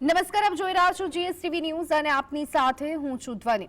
નમસ્કાર આપ જોઈ રહ્યા છો જીએસટીવી ન્યૂઝ અને આપની સાથે હું છું ધ્વનિ.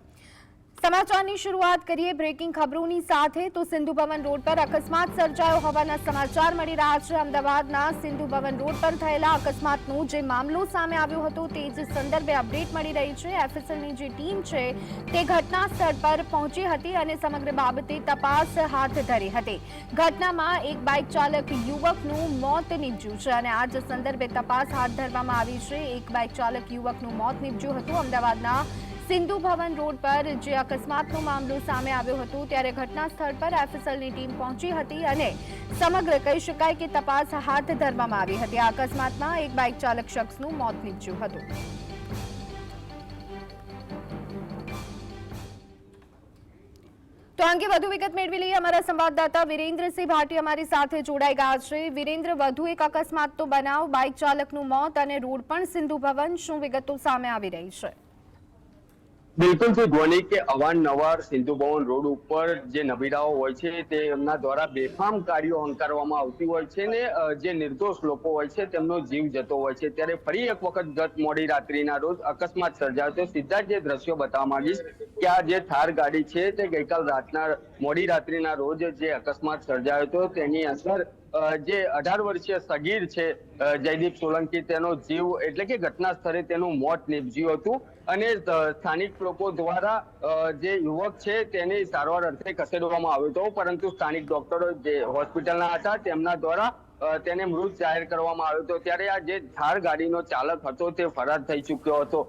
સમાચારની શરૂઆત કરીએ બ્રેકિંગ ખબરોની સાથે. તો સિંધુ ભવન રોડ પર અકસ્માત સર્જાયો હોવાના સમાચાર મળી રહ્યા છે. અમદાવાદના સિંધુ ભવન રોડ પર થયેલા અકસ્માતનો જે મામલો સામે આવ્યો હતો તે જ સંદર્ભે અપડેટ મળી રહી છે. એફએસએલની જે ટીમ છે તે ઘટના સ્થળ પર પહોંચી હતી અને સમગ્ર બાબતે તપાસ હાથ ધરી હતી. ઘટનામાં એક બાઇક ચાલક યુવકનું મોત નીપજ્યું છે અને આ જ સંદર્ભે તપાસ હાથ ધરવામાં આવી છે. એક બાઇક ચાલક યુવકનું મોત નીપજ્યું હતું. અમદાવાદના સિંધુ ભવન રોડ પર જે અકસ્માતનો મામલો સામે આવ્યો હતો, ત્યારે ઘટના સ્થળ પર એફએસએલની ટીમ પહોંચી હતી અને સમગ્ર કહી શકાય કે તપાસ હાથ ધરવામાં આવી હતી. આ અકસ્માતમાં એક બાઇક ચાલક શખ્સનું મોત નીપજ્યું હતું. તો અંગે વધુ વિગત મેળવી લઈએ. અમારા સંવાદદાતા વિરેન્દ્રસિંહ ભાટી અમારી સાથે જોડાઈ ગયા છે. વિરેન્દ્ર, વધુ એક અકસ્માત તો બનાવ, બાઇક ચાલકનું મોત અને રોડ પણ સિંધુ ભવન, શું વિગતો સામે આવી રહી છે? બિલકુલથી ધોની કે અવારનવાર સિંધુ ભવન રોડ ઉપર જે નબીડાઓ હોય છે તે એમના દ્વારા બેફામ કાર્યો હંકારવામાં આવતી હોય છે ને જે નિર્દોષ લોકો હોય છે તેમનો જીવ જતો હોય છે. ત્યારે ફરી એક વખત ગત મોડી રાત્રિના રોજ અકસ્માત સર્જાયો તો સીધા જે દ્રશ્યો બતાવવા માંગીશ કે આ જે થાર ગાડી છે તે ગઈકાલ રાતના મોડી રાત્રિના રોજ જે અકસ્માત સર્જાયો હતો, તેની અંદર જે અઢાર વર્ષીય સગીર છે જયદીપ સોલંકી, તેનો જીવ એટલે કે ઘટના સ્થળે તેનું મોત નીપજ્યું હતું અને સ્થાનિક લોકો દ્વારા જે યુવક છે તેને સારવાર અર્થે ખસેડવામાં આવ્યો હતો, પરંતુ સ્થાનિક ડોક્ટરો જે હોસ્પિટલના હતા, તેમના દ્વારા તેને મૃત જાહેર કરવામાં આવ્યો હતો. ત્યારે આ જે થાર ગાડીનો ચાલક હતો તે ફરાર થઈ ચૂક્યો હતો.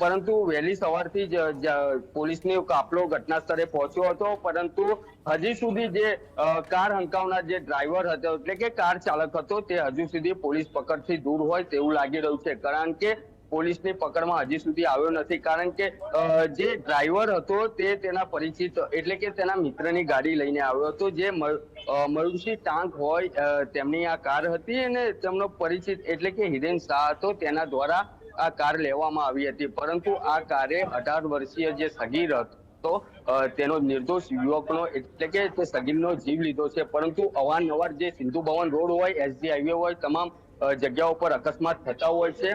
પરંતુ વહેલી સવારથી જ પોલીસનો કાફલો ઘટના સ્થળે પહોંચ્યો હતો. પરંતુ હજી સુધી જે કાર હંકાવનાર જે ડ્રાઈવર હતો, એટલે કે કાર ચાલક હતો, તે હજુ સુધી પોલીસ પકડથી દૂર હોય તેવું લાગી રહ્યું છે. કારણ કે પોલીસની પકડમાં હજી સુધી આવ્યો નથી. કારણ કે જે ડ્રાઈવર હતો તે તેના પરિચિત, એટલે કે તેના મિત્રની ગાડી લઈને આવ્યો હતો. જે મયુરસિંહ ટાંક હોય તેમની આ કાર હતી અને તેમનો પરિચિત, એટલે કે હિરેન શાહ હતો, તેના દ્વારા આ કાર લેવામાં આવી હતી. પરંતુ આ કારે અઢાર વર્ષીય જે સગીર હતો તેનો નિર્દોષ યુવકનો, એટલે કે તે સગીરનો જીવ લીધો છે. પરંતુ અવારનવાર જે સિંધુ ભવન રોડ હોય એસજી હાઈવે હોય, તમામ અ, જગ્યાઓ પર અકસ્માત થતા હોય છે.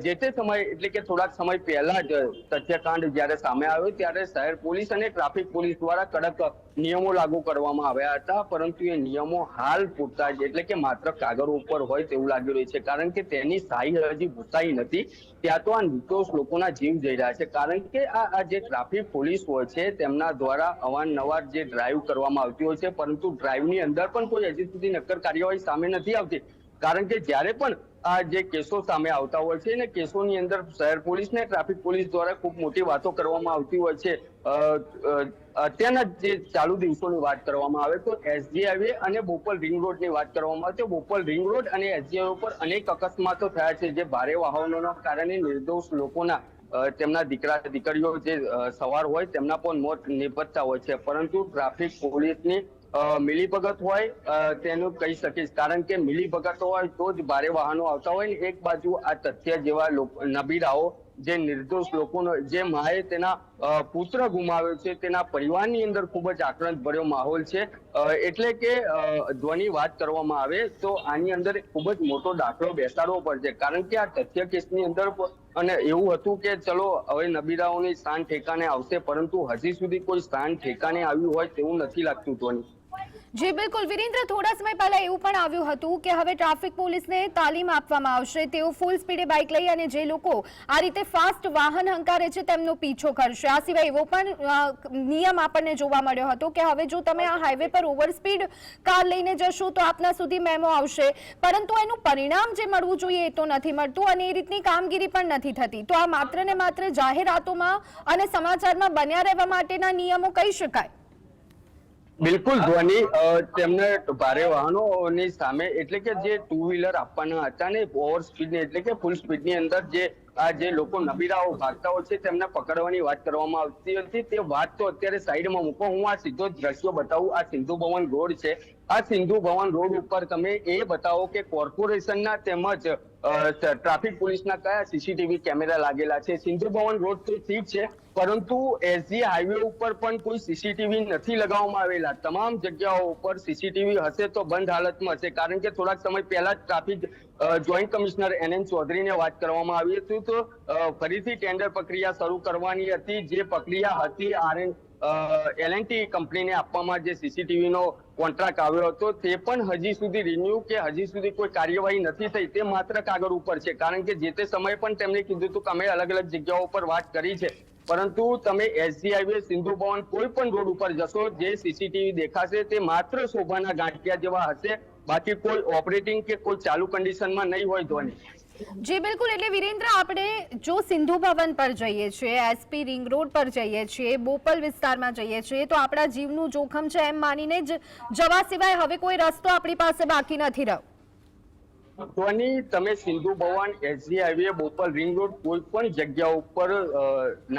જે તે સમય એટલે કે થોડાક સમય પહેલા જ તથ્યકાંડ જ્યારે સામે આવ્યો ત્યારે શહેર પોલીસ અને ટ્રાફિક પોલીસ દ્વારા કડક નિયમો લાગુ કરવામાં આવ્યા હતા. પરંતુ એ નિયમો હાલ પૂરતા જ એટલે કે માત્ર કાગળ ઉપર હોય તેવું લાગી રહ્યું છે. કારણ કે તેની સ્થાયી હજી ભૂસાઈ નથી. ત્યાં તો આ નિર્દોષ લોકોના જીવ જઈ રહ્યા છે. કારણ કે આ જે ટ્રાફિક પોલીસ હોય છે તેમના દ્વારા અવારનવાર જે ડ્રાઈવ કરવામાં આવતી હોય છે પરંતુ ડ્રાઈવની અંદર પણ કોઈ હજી સુધી નક્કર કાર્યવાહી સામે નથી આવતી. કારણ કે જ્યારે પણ આ જે કેસો સામે આવતા હોય છે ને કેસોની અંદર શહેર પોલીસ ને ટ્રાફિક પોલીસ દ્વારા ખૂબ મોટી વાતો કરવામાં આવતી હોય છે અત્યારના જે ચાલુ દિવસોની વાત કરવામાં આવે તો એસજી અને બોપલ રિંગ રોડની વાત કરવામાં આવે તો બોપલ રિંગ રોડ અને એસજી હાઈવે પર અનેક અકસ્માતો થયા છે જે ભારે વાહનોના કારણે નિર્દોષ લોકોના તેમના દીકરા દીકરીઓ જે સવાર હોય તેમના પણ મોત નિપજતા હોય છે. પરંતુ ટ્રાફિક પોલીસની મિલીભગત હોય તેનું કહી શકીશ. કારણ કે મિલીભગત હોય તો જ ભારે વાહનો આવતા હોય ને એક બાજુ આ તથ્ય જેવા નબીરાઓ, જે નિર્દોષ લોકોનો, જે માએ તેના પુત્ર ગુમાવ્યો છે, તેના પરિવારની અંદર ખૂબ જ આક્રંદ ભર્યો માહોલ છે. એટલે કે ધ્વની વાત કરવામાં આવે તો આની અંદર ખૂબ જ મોટો દાખલો બેસાડવો પડશે. કારણ કે આ તથ્ય કેસની અંદર અને એવું હતું કે ચલો, હવે નબીરાઓની સ્થાન ઠેકાને આવશે, પરંતુ હજી સુધી કોઈ સ્થાન ઠેકાણે આવ્યું હોય તેવું નથી લાગતું ધ્વનિ. જી, બિલકુલ. વિરેન્દ્ર, થોડા સમય પહેલા એવું પણ આવ્યું હતું કે હવે ટ્રાફિક પોલીસને તાલીમ આપવામાં આવશે. તેઓ ફૂલ સ્પીડે બાઇક લઈ અને જે લોકો આ રીતે ફાસ્ટ વાહન હંકારે છે, તેમનો પીછો કરશે. આ સિવાય એવો પણ નિયમ આપણને જોવા મળ્યો હતો કે હવે જો તમે આ હાઈવે પર ઓવર સ્પીડ કાર લઈને જશો, તો આપના સુધી મેમો આવશે. પરંતુ એનું પરિણામ જે મળવું જોઈએ એ તો નથી મળતું અને એ રીતની કામગીરી પણ નથી થતી. તો આ માત્ર ને માત્ર જાહેરાતોમાં અને સમાચારમાં બન્યા રહેવા માટેના નિયમો કહી શકાય. બિલકુલ, ધ્વની તેમને ભારે વાહનોની સામે, એટલે કે જે ટુ વ્હીલર આપવાના હતા ને ઓવર સ્પીડ એટલે કે ફૂલ સ્પીડની અંદર જે આ જે લોકો નબીરાઓ ભાગતા હોય છે, તેમને પકડવાની વાત કરવામાં આવતી હતી તે વાત તો અત્યારે સાઈડમાં મૂકો. હું આ સીધો દ્રશ્યો બતાવું. આ સિંધુ ભવન રોડ છે. આ સિંધુ ભવન રોડ ઉપર તમે એ બતાવો કે કોર્પોરેશનના તેમજ ટ્રાફિક પોલીસના કયા સીસીટીવી કેમેરા લાગેલા છે? સિંધુ ભવન રોડ તો ઠીક છે, પરંતુ એસજી હાઈવે ઉપર પણ કોઈ સીસીટીવી નથી લગાવવામાં આવેલા. તમામ જગ્યાઓ ઉપર સીસીટીવી હશે તો બંધ હાલતમાં હશે. કારણ કે થોડાક સમય પહેલા જ traffic joint commissioner N N ચૌધરીને વાત કરવામાં આવી હતી. તો ફરીથી ટેન્ડર પ્રક્રિયા શરૂ કરવાની હતી. જે પ્રક્રિયા હતી આરએન એલએનટી કંપનીને આપવામાં જે સીસીટીવી નો કોન્ટ્રાક્ટ આવ્યો હતો, તે પણ હજી સુધી રિન્યુ કે હજી સુધી કોઈ કાર્યવાહી નથી થઈ, તે માત્ર કાગળ ઉપર છે. કારણ કે જે તે સમયે પણ તેમણે કીધું હતું કે અમે અલગ અલગ જગ્યાઓ પર વાત કરી છે. પરંતુ તમે એસજી હાઈવે સિંધુ ભવન, કોઈ પણ રોડ ઉપર જશો, જે સીસીટીવી દેખાશે, તે માત્ર શોભાના ગાંઠિયા જેવા હશે. બાકી કોઈ ઓપરેટિંગ કે કોઈ ચાલુ કન્ડિશનમાં નહીં હોય ધોની જી, બિલકુલ. એટલે વિરેન્દ્ર, આપણે જો સિંધુ ભવન પર જઈએ છીએ એસપી રિંગ રોડ પર જઈએ છીએ, બોપલ વિસ્તારમાં જઈએ છીએ, તો આપણા જીવનું જોખમ છે એમ માનીને જ જવા સિવાય હવે કોઈ રસ્તો આપણી પાસે બાકી નથી રહ્યો. ધ્વની તમે Sindhu Bhavan SG highway Bopal ring road કોઈ પણ જગ્યા ઉપર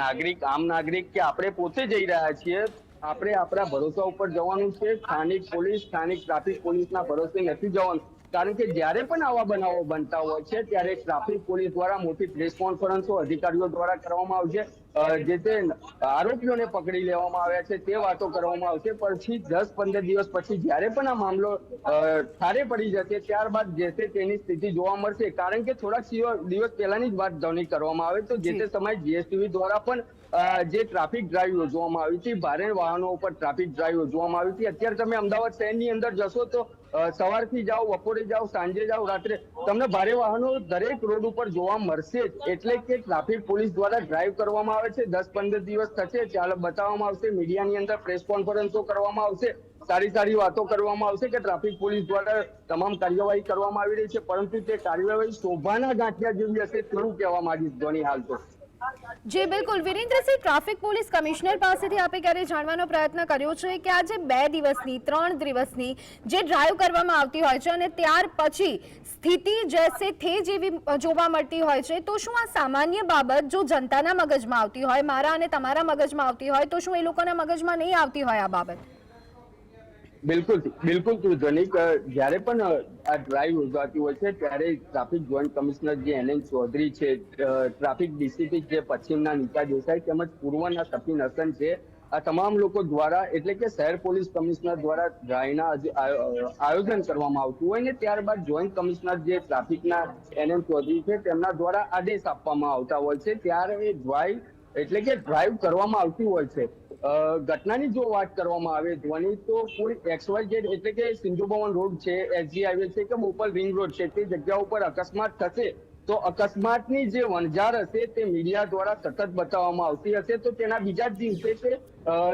નાગરિક, આમ નાગરિક કે આપણે પોતે જઈ રહ્યા છીએ, આપણે આપણા ભરોસા ઉપર જવાનું છે. સ્થાનિક પોલીસ, સ્થાનિક ટ્રાફિક પોલીસના ભરોસે નથી જવાનું. કારણ કે જ્યારે પણ આવા બનાવો બનતા હોય છે ત્યારે ટ્રાફિક પોલીસ દ્વારા મોટી પ્રેસ કોન્ફરન્સો અધિકારીઓ દ્વારા કરવામાં આવશે જે તે આરોપીઓને પકડી લેવામાં આવ્યા છે તે વાતો કરવામાં આવશે. પછી દસ પંદર દિવસ પછી જ્યારે પણ આ મામલો ઠારે પડી જશે ત્યારબાદ જે તે તેની સ્થિતિ જોવા મળશે. કારણ કે થોડાક દિવસ પહેલાની જ વાત ધવની કરવામાં આવે તો જે તે સમયે જીએસટીવી દ્વારા પણ જે ટ્રાફિક ડ્રાઈવ યોજવામાં આવી હતી, ભારે વાહનો ઉપર ટ્રાફિક ડ્રાઈવ યોજવામાં આવી હતી. અત્યારે તમે અમદાવાદ શહેરની અંદર જશો તો સવારથી જાઓ, બપોરે જાઓ, સાંજે જાઓ, રાત્રે. તમને ભારે વાહનો દરેક રોડ ઉપર જોવા મળશે એટલે કે ટ્રાફિક પોલીસ દ્વારા ડ્રાઈવ કરવામાં આવે છે. દસ પંદર દિવસ થશે. ચાલ બતાવવામાં આવશે. મીડિયાની અંદર પ્રેસ કોન્ફરન્સો કરવામાં આવશે. સારી સારી વાતો કરવામાં આવશે કે ટ્રાફિક પોલીસ દ્વારા તમામ કાર્યવાહી કરવામાં આવી રહી છે. પરંતુ તે કાર્યવાહી શોભાના ગાંઠિયા જેવી હશે તેવું કહેવા માંગીશ ધોની હાલ તો. જી, બિલકુલ. વિરેન્દ્રસિંહ ટ્રાફિક પોલીસ કમિશનર પાસેથી આપે ક્યારે જાણવાનો પ્રયત્ન કર્યો છે કે આજે બે દિવસની, ત્રણ દિવસની જે ડ્રાઈવ કરવામાં આવતી હોય છે અને ત્યાર પછી સ્થિતિ જેસે થે જેવી જોવા મળતી હોય છે, તો શું આ સામાન્ય બાબત જો જનતાના મગજમાં આવતી હોય, મારા અને તમારા મગજમાં આવતી હોય, તો શું એ લોકોના મગજમાં નહીં આવતી હોય આ બાબત? બિલકુલ બિલકુલ તું ધનિક જ્યારે પણ આ ડ્રાઈવ યોજાતી હોય છે, ત્યારે ટ્રાફિક જોઈન્ટ કમિશનર જે એન એન ચૌધરી છે ટ્રાફિક ડીસીપી જે પશ્ચિમના નીતા દેસાઈ તેમજ પૂર્વના સફીન હસન છે, આ તમામ લોકો દ્વારા, એટલે કે શહેર પોલીસ કમિશનર દ્વારા ડ્રાઈવના આયોજન કરવામાં આવતું હોય ને ત્યારબાદ જોઈન્ટ કમિશનર જે ટ્રાફિકના એન એન ચૌધરી છે, તેમના દ્વારા આદેશ આપવામાં આવતા હોય છે, ત્યારે એ ડ્રાઈવ એટલે કે ડ્રાઈવ કરવામાં આવતી હોય છે. ઘટનાની જો વાત કરવામાં આવે, ધ્વની તો કોઈ એક્સ વાય ઝેડ એટલે કે સિંધુ ભવન રોડ છે એસજી હાઈવે છે કે બોપલ રિંગ રોડ છે, તે જગ્યા ઉપર અકસ્માત થશે, તો અકસ્માતની જે વણઝાર હશે તે મીડિયા દ્વારા સતત બતાવવામાં આવતી હશે. તો તેના બીજા જ દિવસે તે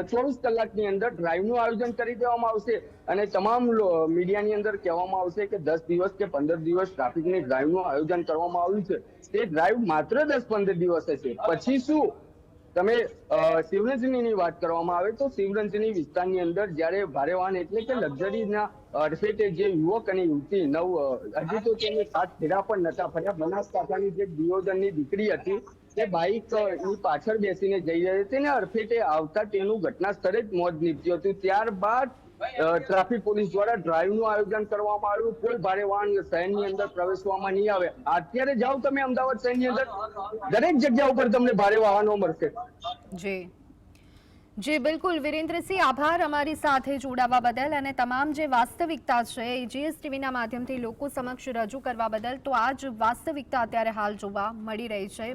ચોવીસ કલાકની અંદર ડ્રાઈવનું આયોજન કરી દેવામાં આવશે અને તમામ મીડિયાની અંદર કહેવામાં આવશે કે દસ દિવસ કે પંદર દિવસ ટ્રાફિકની ડ્રાઈવનું આયોજન કરવામાં આવ્યું છે. તે ડ્રાઈવ માત્ર દસ પંદર દિવસ હશે પછી શું? તમે શિવરંજનીની વાત કરવામાં આવે તો શિવરંજની વિસ્તારની અંદર જ્યારે ભારે વાહન એટલે કે લક્ઝરીના અડફેટે જે યુવક અને યુવતી નવ હજી તો તેને સાત ફેરા પણ નતા ફર્યા. બનાસકાંઠાની જે દિયોદરની દીકરી હતી, તે બાઇકની પાછળ બેસીને જઈ રહી હતી ને અડફેટે આવતા તેનું ઘટના સ્થળે જ મોત નીપજ્યું હતું. ત્યારબાદ ટ્રાફિક પોલીસ દ્વારા ડ્રાઈવનું આયોજન કરવામાં આવ્યું. કોઈ ભારે વાહન શહેરની અંદર પ્રવેશવામાં નહીં આવે. અત્યારે જાઓ તમે અમદાવાદ શહેરની અંદર. દરેક જગ્યા ઉપર તમને ભારે વાહનો મળશે. જી. જી, બિલકુલ. વિરેન્દ્રસિંહ, આભાર અમારી સાથે જોડાવા બદલ અને તમામ જે વાસ્તવિકતા છે એ જીએસટીવીના માધ્યમથી લોકો સમક્ષ રજૂ કરવા બદલ તો આ જ વાસ્તવિકતા અત્યારે હાલ જોવા મળી રહી છે.